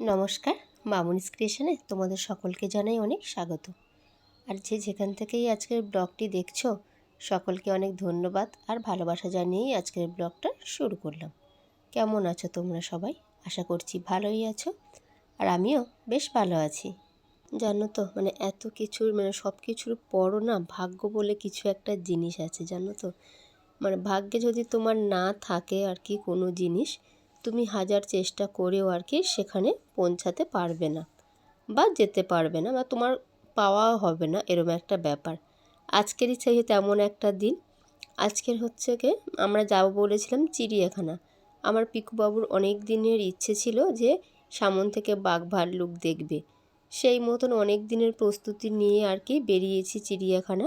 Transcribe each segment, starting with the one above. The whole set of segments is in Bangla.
নমস্কার, মামুনিস ক্রিয়েশনে তোমাদের সকলকে জানাই অনেক স্বাগত। আর যে যেখান থেকেই আজকের ব্লগটি দেখছ, সকলকে অনেক ধন্যবাদ আর ভালোবাসা জানিয়েই আজকের ব্লগটা শুরু করলাম। কেমন আছো তোমরা সবাই? আশা করছি ভালোই আছো আর আমিও বেশ ভালো আছি। জানো তো মানে এত কিছুর মানে সব কিছুর পরও না ভাগ্য বলে কিছু একটা জিনিস আছে, জানো তো? মানে ভাগ্যে যদি তোমার না থাকে আর কি কোনো জিনিস তুমি হাজার চেষ্টা করেও আর কি সেখানে পৌঁছাতে পারবে না বা যেতে পারবে না বা তোমার পাওয়াও হবে না, এরম একটা ব্যাপার। আজকেরই সেই তেমন একটা দিন। আজকের হচ্ছে কি, আমরা যাব বলেছিলাম চিড়িয়াখানা। আমার পিকুবাবুর অনেক দিনের ইচ্ছে ছিল যে সামন থেকে বাঘ ভাল্লুক দেখবে। সেই মতন অনেক দিনের প্রস্তুতি নিয়ে আর কি বেরিয়েছি চিড়িয়াখানা।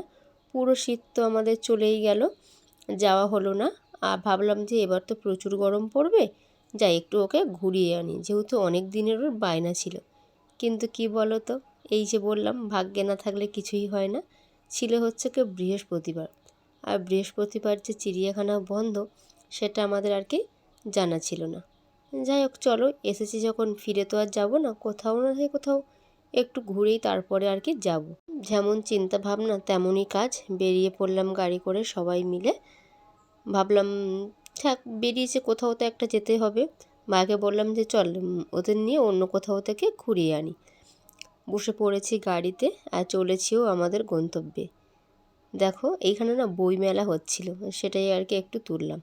পুরো শীত তো আমাদের চলেই গেল, যাওয়া হলো না। আর ভাবলাম যে এবার তো প্রচুর গরম পড়বে যাই, একটু ওকে ঘুরিয়ে আনি। যেহেতু অনেক দিনের ওর বায়না ছিল। কিন্তু কি বলো তো এই যে বললাম, ভাগ্যে না থাকলে কিছুই হয় না। ছিল হচ্ছে কি বৃহস্পতিবার। আর বৃহস্পতিবার যে চিড়িয়াখানা বন্ধ, সেটা আমাদের আর কি জানা ছিল না। যাই হোক, চলো, এসেছি যখন, ফিরে তো আর যাব না, কোথাও না কোথাও। একটু ঘুরেই তারপরে আর কি যাব। যেমন চিন্তা ভাবনা, তেমনই কাজ। বেরিয়ে পড়লাম গাড়ি করে সবাই মিলে। ভাবলাম থাক বেরিয়েছে কোথাও তো একটা যেতে হবে। মাকে বললাম যে চল ওদের নিয়ে অন্য কোথাও থেকে ঘুরিয়ে আনি। বসে পড়েছি গাড়িতে আর চলেছিও আমাদের গন্তব্যে। দেখো, এইখানে না বই মেলা হচ্ছিল, সেটাই আর কি একটু তুললাম।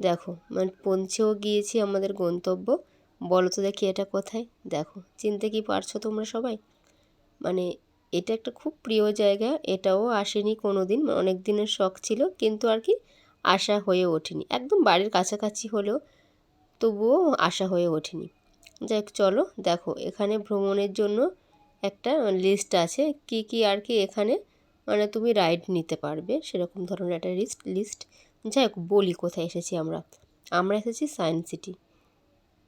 দেখো মানে পৌঁছেও গিয়েছি আমাদের গন্তব্য। বলো তো দেখি এটা কোথায়? দেখো, চিনতে কি পারছ তোমরা সবাই? মানে এটা একটা খুব প্রিয় জায়গা, এটাও আসেনি কোনো দিন অনেক দিনের শখ ছিল, কিন্তু আর কি আশা হয়ে ওঠেনি। একদম বাড়ির কাছাকাছি হলেও তবুও আশা হয়ে ওঠেনি। যাই চলো দেখো, এখানে ভ্রমণের জন্য একটা লিস্ট আছে। কি কি আর কি এখানে মানে তুমি রাইড নিতে পারবে, সেরকম ধরনের একটা লিস্ট লিস্ট যাই হোক বলি কোথায় এসেছি আমরা। আমরা এসেছি সায়েন্স সিটি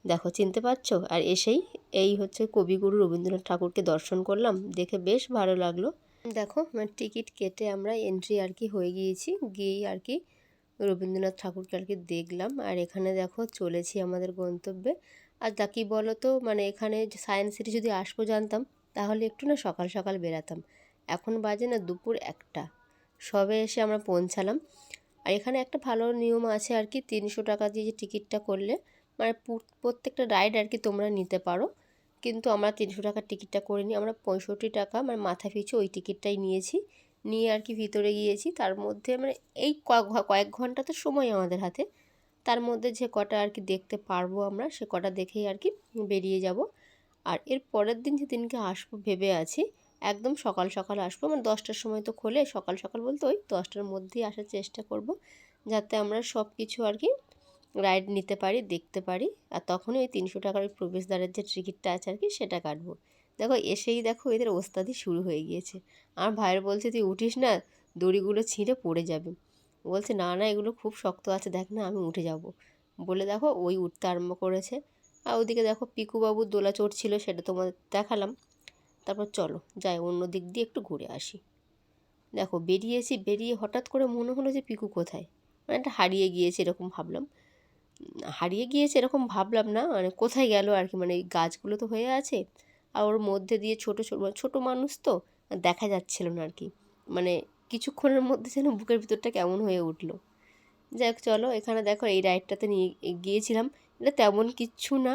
দেখো, চিনতে পারছ? আর এসেই এই হচ্ছে কবিগুরু রবীন্দ্রনাথ ঠাকুরকে দর্শন করলাম। দেখে বেশ ভালো লাগল। দেখো মানে টিকিট কেটে আমরা এন্ট্রি আর কি হয়ে গিয়েছি। গিয়েই আর কি রবীন্দ্রনাথ ঠাকুরকে আর কি দেখলাম। আর এখানে দেখো চলেছি আমাদের গন্তব্যে। আর তা কি বলো তো মানে এখানে সায়েন্স সিটি যদি আসব জানতাম, তাহলে একটু না সকাল সকাল বেরাতাম। এখন বাজে না দুপুর একটা। সবে এসে আমরা পৌঁছালাম। আর এখানে একটা ভালো নিয়ম আছে আর কি, তিনশো টাকা দিয়ে যে টিকিটটা করলে মানে প্রত্যেকটা রাইড আর কি তোমরা নিতে পারো। কিন্তু আমরা তিনশো টাকার টিকিটটা করিনি, আমরা পঁয়ষট্টি টাকা মানে মাথা পিছু ওই টিকিটটাই নিয়েছি। নিয়ে আর কি ভিতরে গিয়েছি। তার মধ্যে মানে এই কয়েক ঘণ্টা তো সময় আমাদের হাতে। তার মধ্যে যে কটা আর কি দেখতে পারব আমরা, সে কটা দেখেই আর কি বেরিয়ে যাব। আর এর পরের দিন যেদিনকে আসব ভেবে আছি, একদম সকাল সকাল আসব। মানে দশটার সময় তো খোলে, সকাল সকাল বলতে ওই দশটার মধ্যেই আসার চেষ্টা করব, যাতে আমরা সব কিছু আর কি রাইড নিতে পারি, দেখতে পারি। আর তখনই ওই তিনশো টাকার ওই প্রবেশদ্বারের যে টিকিটটা আছে আর কি, সেটা কাটবো। দেখো এসেই দেখো এদের ওস্তাদি শুরু হয়ে গিয়েছে। আমার ভাইয়ের বলছে, তুই উঠিস না, দড়িগুলো ছিঁড়ে পড়ে যাবে। বলছে, না না, এগুলো খুব শক্ত আছে, দেখ না, আমি উঠে যাব। বলে দেখো ওই উঠতে আরম্ভ করেছে। আর ওদিকে দেখো পিকুবাবুর দোলা চড়ছিল সেটা তোমাদের দেখালাম। তারপর চলো, যাই, অন্য দিক দিয়ে একটু ঘুরে আসি। দেখো বেরিয়েছি, বেরিয়ে হঠাৎ করে মনে হলো যে পিকু কোথায়। মানে একটা হারিয়ে গিয়েছে এরকম ভাবলাম। হারিয়ে গিয়েছে এরকম ভাবলাম না মানে কোথায় গেল আর কি মানে গাছগুলো তো হয়ে আছে। আর ওর মধ্যে দিয়ে ছোটো ছোটো ছোটো মানুষ তো দেখা যাচ্ছিল না আর কি। মানে কিছুক্ষণের মধ্যে যেন বুকের ভিতরটা কেমন হয়ে উঠল। যাক, চলো এখানে দেখো এই রাইডটাতে নিয়ে গিয়েছিলাম। এটা তেমন কিচ্ছু না,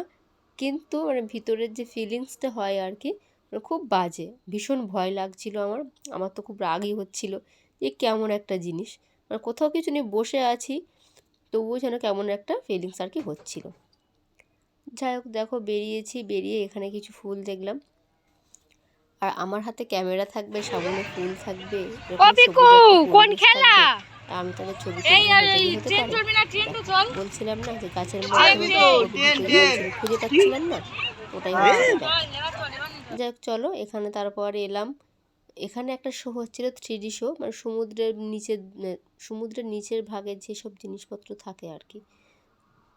কিন্তু মানে ভিতরের যে ফিলিংসটা হয় আর কি মানে খুব বাজে, ভীষণ ভয় লাগছিল আমার। আমার তো খুব রাগই হচ্ছিল যে কেমন একটা জিনিস। মানে কোথাও কিছু নিয়ে বসে আছি, তবুও যেন কেমন একটা ফিলিংস আর কি হচ্ছিল। যাই হোক দেখো বেরিয়েছি বেরিয়ে এখানে কিছু ফুল দেখলাম। আর আমার হাতে ক্যামেরা থাকবে সামনে ফুল থাকবে কোন খেলা? আমি তাদের ছবি বলছিলাম না যে গাছের খুঁজে পাচ্ছিলাম না ওটাই ব্যাপার। যাক চলো এখানে তারপরে এলাম। এখানে একটা শো হচ্ছিল থ্রি ডি শো মানে সমুদ্রের নিচের সমুদ্রের নিচের ভাগে যেসব জিনিসপত্র থাকে আর কি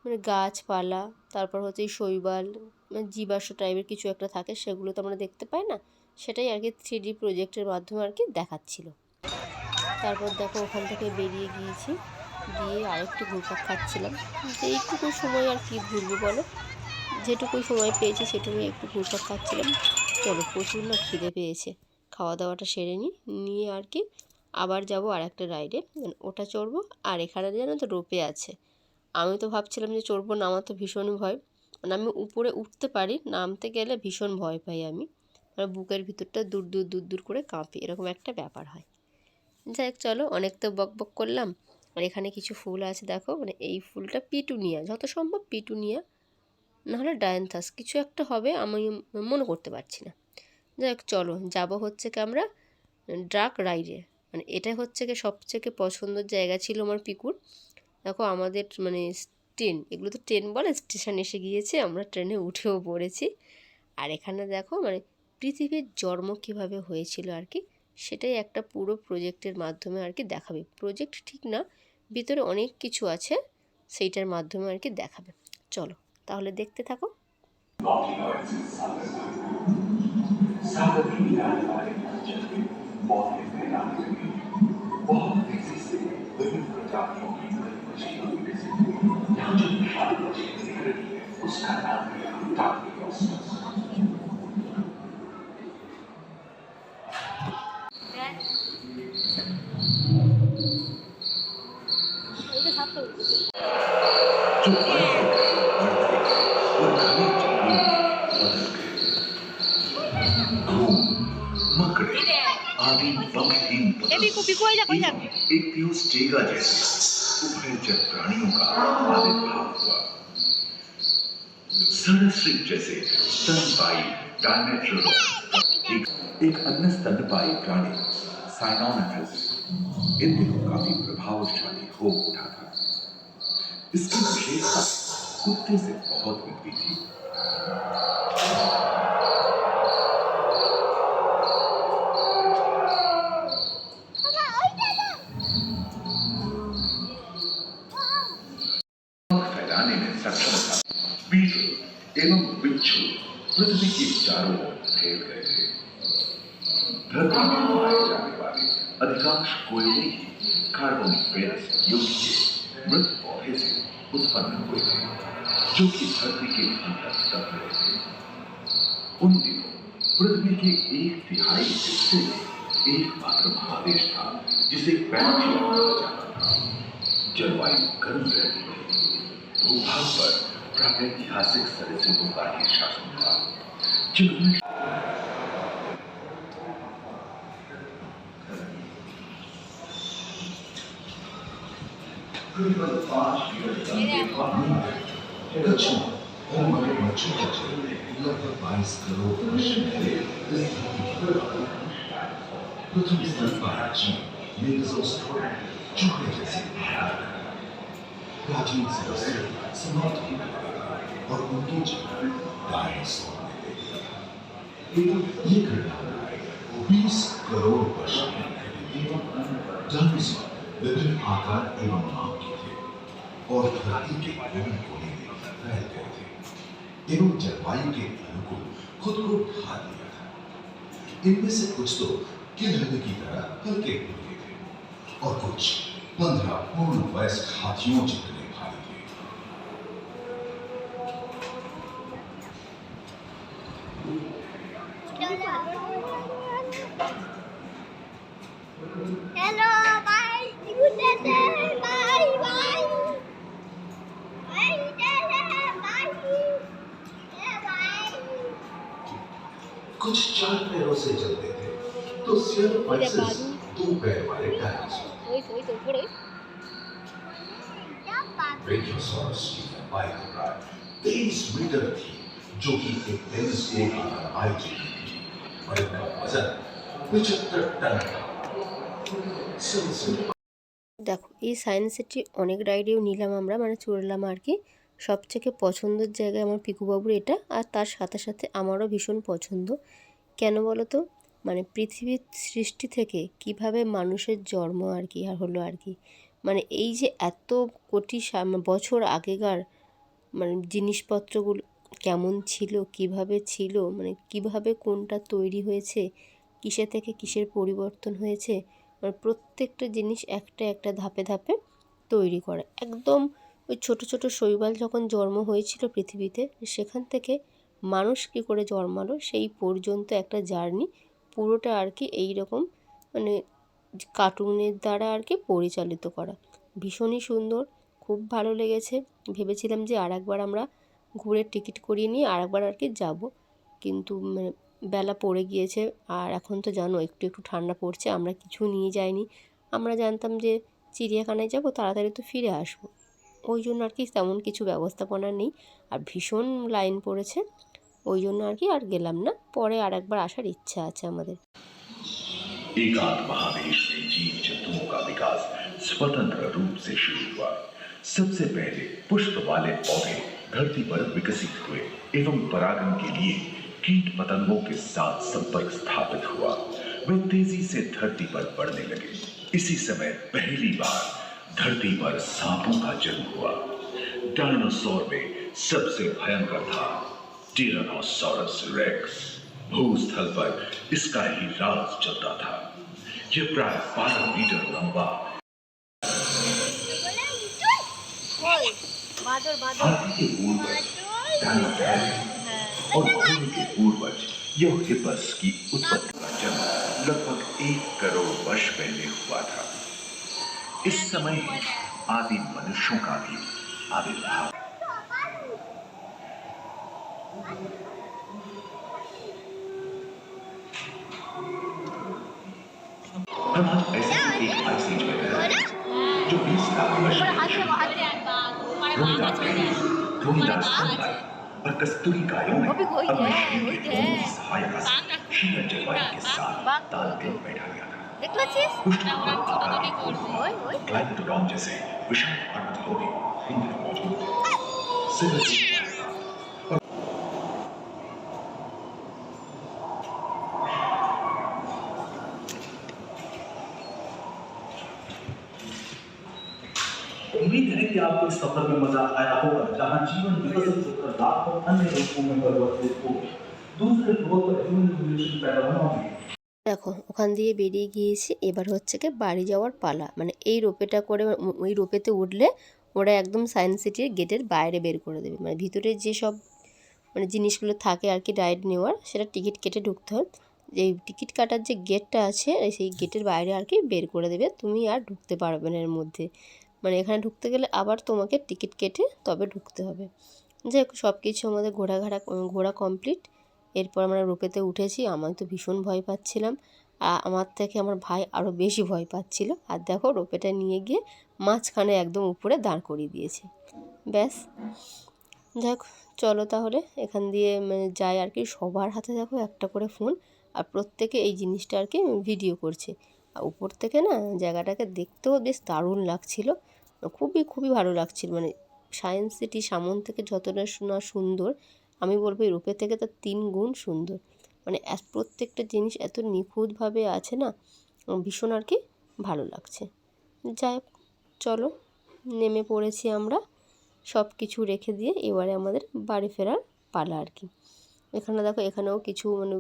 মানে গাছপালা, তারপর হচ্ছে এই শৈবাল মানে জীবাশ্ম টাইপের কিছু একটা থাকে, সেগুলো তো আমরা দেখতে পাই না। সেটাই আর কি থ্রি ডি প্রজেক্টের মাধ্যমে আর কি দেখাচ্ছিল। তারপর দেখো ওখান থেকে বেরিয়ে গিয়েছি, গিয়ে আরেকটু ঘুরপাক খাচ্ছিলাম। এইটুকু সময় আর কি ঘুরবো বলো? যেটুকু সময় পেয়েছি সেটুকুই একটু ঘুরপাক খাচ্ছিলাম। চলো প্রচুর না খিদে পেয়েছে। খাওয়া দাওয়াটা সেরে নিই নিয়ে আর কি আবার যাব আর একটা রাইডে ওটা চড়বো আর এখানে যেন তো রোপে আছে। আমি তো ভাবছিলাম যে চড়বো না, আমার তো ভীষণ ভয়। মানে আমি উপরে উঠতে পারি, নামতে গেলে ভীষণ ভয় পাই আমি। মানে বুকের ভিতরটা দূর দূর দূর দূর করে কাঁপি, এরকম একটা ব্যাপার হয়। যাই হোক চলো অনেক তো বক বক করলাম। আর এখানে কিছু ফুল আছে, দেখো। মানে এই ফুলটা পিটুনিয়া, যত সম্ভব পিটুনিয়া। নাহলে ডায়ান্থাস, কিছু একটা হবে, আমি মনে করতে পারছি না। যাই হোক চলো, যাব হচ্ছে কি আমরা ড্রাক রাইডে। মানে এটা হচ্ছে কি সবথেকে পছন্দের জায়গা ছিল আমার পিকুর। দেখো আমাদের মানে ট্রেন এগুলো তো ট্রেন বলে স্টেশন এসে গিয়েছে আমরা ট্রেনে উঠেও পড়েছি আর এখানে দেখো মানে পৃথিবীর জন্ম কীভাবে হয়েছিল আর কি সেটাই একটা পুরো প্রজেক্টের মাধ্যমে আর কি দেখাবে প্রজেক্ট ঠিক না ভিতরে অনেক কিছু আছে সেইটার মাধ্যমে আর কি দেখাবে চলো তাহলে দেখতে থাকো सागर की आने वाले मस्जिद में बहुत If you stay, I सूखे प्राणियों का आविर्भाव हुआ। सनस्लिप जैसे स्तनपाई डायमेट्रोलॉग एक, एक अन्य स्तनपाई प्राणी साइनोनेटस इन दिनों काफ़ी प्रभावशाली हो उठा था। इसकी विशेषता कुत्ते से बहुत मिलती थी। बीटल एवं बिच्छू, पृथ्वी की चारों ओर फैल गए थे। धरती में पाए जाने वाले अधिकांश कोयले ही कार्बोनिफेरस युग के मृत पौधे से उत्पन्न हुए थे, जो कि धरती के भीतर दब रहे थे। उन दिनों पृथ्वी के एक तिहाई हिस्से में एकमात्र महादेश था, जिसे था। जलवायु गर्म रहती थी। भूभाग पर प्रागैतिहासिक सरसिंधु का ही शासन था जिन्होंने करीबन पाँच मीटर दक्षिण और मगर बच्चों के जीवन में लगभग बाईस करोड़ वर्ष पहले इस धरती की पृथ्वी पर भारत जी मेरे जो स्टोर चूहे जैसे भारत प्राचीन सदस्य समाप्त हो गए और उनकी जगह डायनासोर ने ले लिया ये घटना बीस करोड़ वर्ष थी डायनासोर विभिन्न आकार एवं नाम के थे और धरती के कोने कोने में फैल गए थे एवं जलवायु के अनुकूल खुद को ढा दिया था। इनमें से कुछ तो गिलहरी की तरह हल्के फुल्के थे। और कुछ पंद्रह पूर्ण वयस्क हाथियों जितने कुछ चार पैरों से चलते थे तो सिर्फ वर्सेस दो पैर वाले डायनासोर ওই তো ওই তো উপরে Yeah, bye. ब्रेकियोसॉरस की लंबाई प्राय तेईस मीटर थी जो कि एक टेनिस कोर्ट की लंबाई जितनी थी और इनका वजन पचहत्तर टन था सरीसृप দেখো এই সায়েন্স সিটি অনেক রাইডেও নিলাম আমরা মানে চড়লাম আর কি সব থেকে পছন্দের জায়গা আমার পিকুবাবুর এটা, আর তার সাথে সাথে আমারও ভীষণ পছন্দ। কেন বলো তো মানে পৃথিবীর সৃষ্টি থেকে কীভাবে মানুষের জন্ম আর কি, আর হলো আর কি। মানে এই যে এত কোটি বছর আগেকার মানে জিনিসপত্রগুলো কেমন ছিল, কীভাবে ছিল মানে কীভাবে কোনটা তৈরি হয়েছে, কিসে থেকে কিসের পরিবর্তন হয়েছে মানে প্রত্যেকটা জিনিস একটা একটা ধাপে ধাপে তৈরি করে। একদম ওই ছোট ছোট শৈবাল যখন জন্ম হয়েছিল পৃথিবীতে, সেখান থেকে মানুষ কী করে জন্মালো? সেই পর্যন্ত একটা জার্নি পুরোটা আর কি এই রকম মানে কার্টুনের দ্বারা আর কি পরিচালিত করা। ভীষণই সুন্দর, খুব ভালো লেগেছে। ভেবেছিলাম যে আর একবার আমরা ঘুরে টিকিট করিয়ে নিয়ে আর একবার আর কি যাব। কিন্তু মানে বেলা পড়ে গিয়েছে আর এখন তো জানো একটু একটু ঠান্ডা পড়ছে, আমরা কিছু নিয়ে যাইনি। আমরা জানতাম যে চিড়িয়াখানায় যাব, তাড়াতাড়ি তো ফিরে আসব। ওই জন্য আর কি তেমন কিছু ব্যবস্থাপনা নেই আর ভীষণ লাইন পড়েছে ওই জন্য আর কি আর গেলাম না পরে আর একবার আসার ইচ্ছা আছে আমাদের एकांत महादेश में जीव जंतुओं का विकास स्वतंत्र रूप से शुरू हुआ सबसे पहले पुष्प वाले पौधे धरती पर विकसित हुए एवं परागण के लिए कीट पतंगों के साथ संपर्क स्थापित हुआ वे तेजी से धरती पर बढ़ने लगे इसी समय पहली बार धरती पर सांपों का जन्म हुआ। डायनासोर में सबसे भयंकर था टीरानोसॉरस रेक्स भूस्थल पर इसका ही राज चलता था। यह प्राय बारह मीटर लंबा। हाथी के पूर्वज और घोड़े के पूर्वज, यह हिपस की उत्पत्ति का जन्म लगभग एक करोड़ वर्ष पहले हुआ था। इस समय आदि मनुष्यों का भी आविर्भाव। ब्रह्मा ऐसे एक जो बीस लाख वर्ष और कस्तूरी में अपने शरीर के सहायक जलवायु के साथ बैठा गया था। দেখলাছিস उष्ण ওই ওই क्लाइमेटोडॉन जैसे विशाल पर्वतों में हिंद मौजूद थे सिर उम्मीद है कि आपको इस सफर में मजा आया होगा जहां जीवन विकसित होकर लाखों अन्य रूपों में परिवर्तित हो दूसरे ध्रुव पर ह्यूमन रिलेशन पैदा होना भी দেখো, ওখান দিয়ে বেরিয়ে গিয়েছি। এবার হচ্ছে কি বাড়ি যাওয়ার পালা। মানে এই রোপেটা করে ওই রোপেতে উঠলে ওরা একদম সায়েন্স সিটির গেটের বাইরে বের করে দেবে। মানে ভিতরে যেসব মানে জিনিসগুলো থাকে আর কি রাইড নেওয়ার, সেটা টিকিট কেটে ঢুকতে হয়। যে টিকিট কাটার যে গেটটা আছে সেই গেটের বাইরে আর কি বের করে দেবে। তুমি আর ঢুকতে পারবে না এর মধ্যে। মানে এখানে ঢুকতে গেলে আবার তোমাকে টিকিট কেটে তবে ঢুকতে হবে। যাই হোক সব কিছু আমাদের ঘোরাঘাড়া, ঘোরা কমপ্লিট। এরপর আমরা রোপেতে উঠেছি, আমি তো ভীষণ ভয় পাচ্ছিলাম। আমার থেকে আমার ভাই আরও বেশি ভয় পাচ্ছিল। আর দেখো, রোপেটা নিয়ে গিয়ে মাঝখানে একদম উপরে দাঁড় করিয়ে দিয়েছে। ব্যাস। যাক, চলো তাহলে। এখান দিয়ে মানে যাই আর কি। সবার হাতে দেখো একটা করে ফোন। আর প্রত্যেকে এই জিনিসটা আর কি ভিডিও করছে। আর উপর থেকে না, জায়গাটাকে দেখতেও বেশ দারুণ লাগছিল। খুবই খুবই ভালো লাগছিল। মানে সায়েন্স সিটি সামন থেকে যতটা না সুন্দর আমি বলব রূপে থেকে তার তিন গুণ সুন্দর। মানে প্রত্যেকটা জিনিস এত নিখুঁতভাবে আছে না ভীষণ আর কি ভালো লাগছে। যাই চলো, নেমে পড়েছি আমরা। সব কিছু রেখে দিয়ে এবারে আমাদের বাড়ি ফেরার পালা আর কি। এখানে দেখো, এখানেও কিছু মানে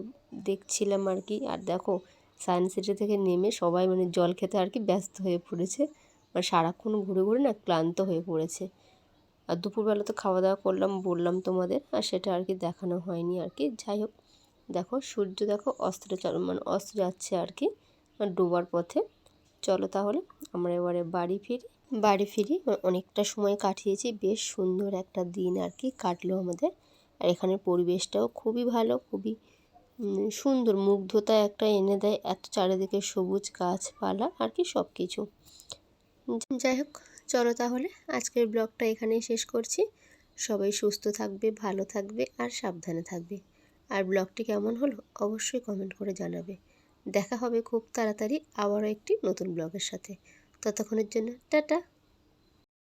দেখছিলাম আর কি। আর দেখো, সায়েন্স সিটি থেকে নেমে সবাই মানে জল খেতে আর কি ব্যস্ত হয়ে পড়েছে। মানে সারাক্ষণ ঘুরে ঘুরে না ক্লান্ত হয়ে পড়েছে। আর দুপুরবেলা তো খাওয়া দাওয়া করলাম, বললাম তোমাদের, আর সেটা আর কি দেখানো হয়নি আর কি। যাই হোক, দেখো সূর্য দেখো অস্ত্রে চল মানে অস্ত যাচ্ছে আর কি মানে ডোবার পথে। চলো তাহলে, আমরা এবারে বাড়ি ফিরি। বাড়ি ফিরি অনেকটা সময় কাটিয়েছি, বেশ সুন্দর একটা দিন আর কি কাটলো আমাদের। আর এখানের পরিবেশটাও খুবই ভালো, খুবই সুন্দর, মুগ্ধতা একটা এনে দেয়, এত চারিদিকে সবুজ গাছপালা আর কি সব কিছু যাই হোক চলো তাহলে আজকের ব্লগটা এখানেই শেষ করছি। সবাই সুস্থ থাকবে, ভালো থাকবে আর সাবধানে থাকবে। আর ব্লগটি কেমন হলো অবশ্যই কমেন্ট করে জানাবে। দেখা হবে খুব তাড়াতাড়ি আবারও একটি নতুন ব্লগের সাথে। ততক্ষণের জন্য টাটা।